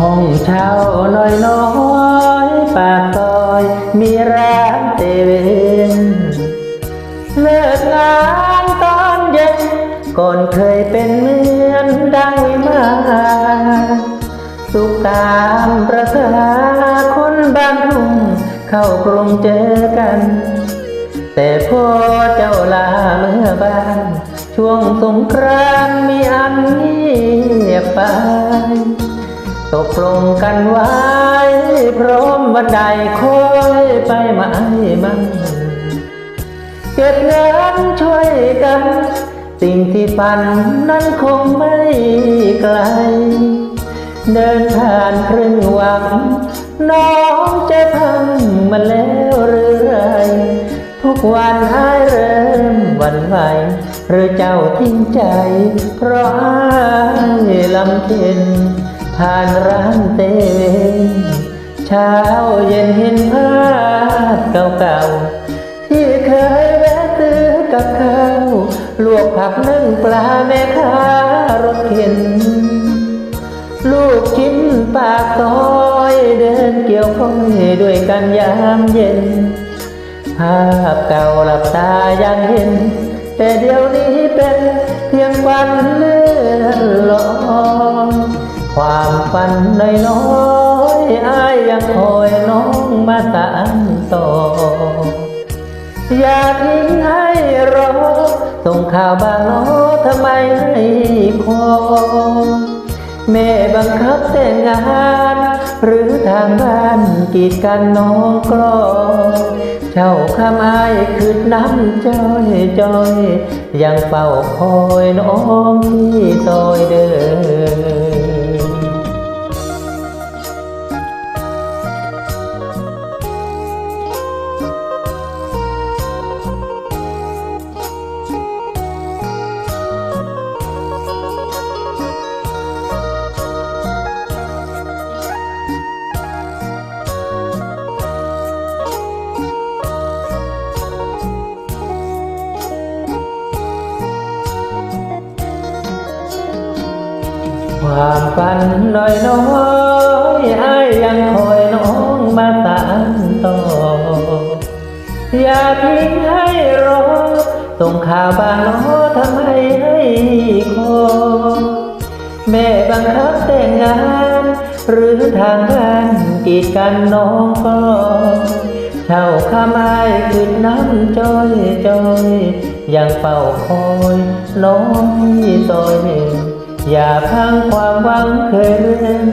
ห้องเช่าน้อยน้อยๆปากซอยมีร้านเตเวนเลิกงานตอนเย็นก่อนเคยเป็นเหมือนดังวิมานสุขตามประสาคนบ้านทุ่งเข้ากรุงเจอกัน แต่พอเจ้าลาเมื่อบ้าน ช่วงสงกรานต์มีอันเงียบไป ตกลงกันไว้พร้อมวันใดคอยไปมายมัน เก็บเงินช่วยกัน สิ่งที่ฝันนั้นคงไม่ไกล เดินผ่านครึ่งหวัง น้องจะพังมาแล้วหรือไร ทุกวันหายเริ่มวันไหวหรือเจ้าทิ้งใจ เพราะอายลำเค็น ผ่านร้านเตเวนเช้าเย็นเห็นภาพเก่าๆ ที่เคยแวะซื้อกับข้าวลวกผักนึ่งปลาแม่ค้ารถเข็น ลูกชิ้นปากซอยเดินเกี่ยวข้องด้วยกันยามเย็น ภาพเก่าหลับตายังเห็น แต่เดี๋ยวนี้เป็นเพียงฝันเลื่อนลอย ความฝันน้อยๆอายยังคอยน้องมาตามต่อ อยาทิ้งให้รอ ส่งข่าวบางโนทำไมให้คอแม่บังคับแต่งงาน หรือทางบ้านกีดกันน้องกลอเจ้าขมายคือน้ำจ้อยจ้อย ยังเฝ้าคอยน้องที่ซอยเดิน ความฝันน้อยน้อยอายยังคอยน้องมาตามต่อ อย่าทิ้งให้รอ ส่งข่าวบางโนทำไมให้คอแม่บังคับแต่งงาน หรือทางการกีดกันน้องก็เช่าข้ามายคือน้ำจอยจอยยังเฝ้าคอยน้องที่ซอยหนึ่ง อย่าพังความหวังเคยเรื่อน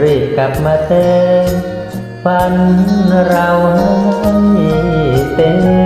รีบกลับมาเติมฝันเราให้เต็ม